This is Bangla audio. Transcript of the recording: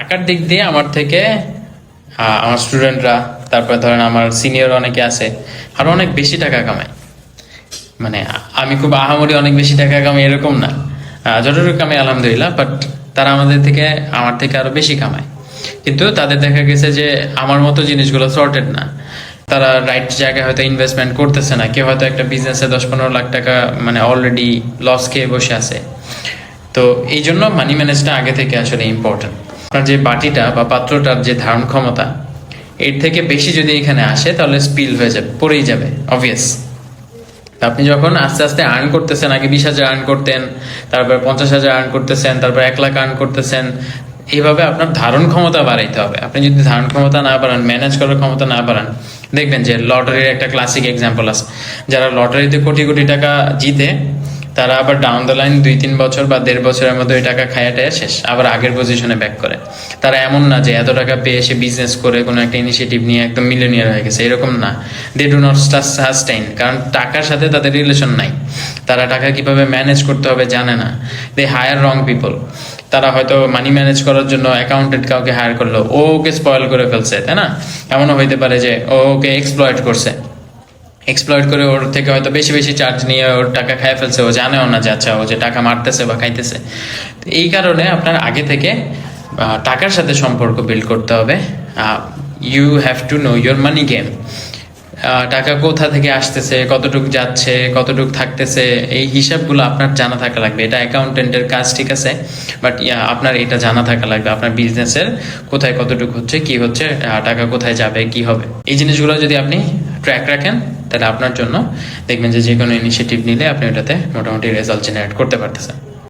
টাকার দিক দিয়ে আমার থেকে আমার স্টুডেন্টরা, তারপরে ধরেন আমার সিনিয়র অনেকে আছে, আরও অনেক বেশি টাকা কামায়। মানে আমি খুব আহামরি অনেক বেশি টাকা কামাই এরকম না। যতটুকু কামাই, আলহামদুলিল্লাহ বাট তারা আমাদের থেকে, আমার থেকে আরও বেশি কামায়। কিন্তু তাদের দেখা গেছে যে, আমার মতো জিনিসগুলো সর্টেড না। তারা রাইট জায়গায় হয়তো ইনভেস্টমেন্ট করতেছে না। কেউ হয়তো একটা বিজনেসে দশ পনেরো লাখ টাকা মানে অলরেডি লস খেয়ে বসে আছে। তো এই জন্য মানি ম্যানেজটা আগে থেকে আসলে ইম্পর্টেন্ট আপনার যে বাটিটা বা পাত্রটার যে ধারণ ক্ষমতা, এর থেকে বেশি যদি এখানে আসে, তাহলে স্পিল হয়ে যাবে, পড়েই যাবে অবভিয়াস আপনি যখন আস্তে আস্তে আর্ন করতেছেন, আগে বিশ হাজার আর্ন করতেন, তারপর পঞ্চাশ হাজার আর্ন করতেছেন, তারপর এক লাখ আর্ন করতেছেন এইভাবে আপনার ধারণ ক্ষমতা বাড়াইতে হবে। আপনি যদি ধারণ ক্ষমতা না বাড়ান ম্যানেজ করার ক্ষমতা না বাড়ান, দেখবেন যে লটারির একটা ক্লাসিক এক্সাম্পল আছে। যারা লটারিতে কোটি কোটি টাকা জিতে তারা আবার ডাউন দ্য লাইন দুই, তিন বছর বা দেড় বছরের মধ্যে ওই টাকা খায়াটায় শেষ, আবার আগের পজিশনে ব্যাক করে। তারা এমন না যে এত টাকা পেয়ে সে বিজনেস করে কোনো একটা ইনিশিয়েটিভ নিয়ে একদম মিলিয়নিয়ার হয়ে গেছে, এরকম না। দে ডু নট সাস্টেইন কারণ টাকার সাথে তাদের রিলেশন নাই। তারা টাকা কীভাবে ম্যানেজ করতে হবে জানে না। দে হায়ার রং পিপল তারা হয়তো মানি ম্যানেজ করার জন্য অ্যাকাউন্টেন্ট কাউকে হায়ার করল ও ওকে স্পয়েল করে ফেলছে, তাই না? এমনও হইতে পারে যে ও ওকে এক্সপ্লয়েট করছে। এক্সপ্লয়েট করে ওর থেকে হয়তো বেশি বেশি চার্জ নিয়ে ওর টাকা খাই ফেলছে। ও জানেও না যে আচ্ছা ও যে টাকা মারতেছে বা খাইতেছে। তো এই কারণে আপনার আগে থেকে টাকার সাথে সম্পর্ক বিল্ড করতে হবে। You have to know your money game টাকা কোথা থেকে আসতেছে, কতটুক যাচ্ছে, কতটুক থাকতেছে, এই হিসাবগুলো আপনার জানা থাকা লাগবে। এটা অ্যাকাউন্টেন্টের কাজ, ঠিক আছে? বাট আপনার এটা জানা থাকা লাগবে, আপনার বিজনেসের কোথায় কতটুকু হচ্ছে, কি হচ্ছে টাকা কোথায় যাবে, কি হবে। এই জিনিসগুলো যদি আপনি ট্র্যাক রাখেন তাহলে আপনার জন্য দেখবেন যে যে কোনো ইনিশিয়েটিভ নিলে আপনি ওটাতে মোটামুটি রেজাল্ট জেনারেট করতে পারতেছেন।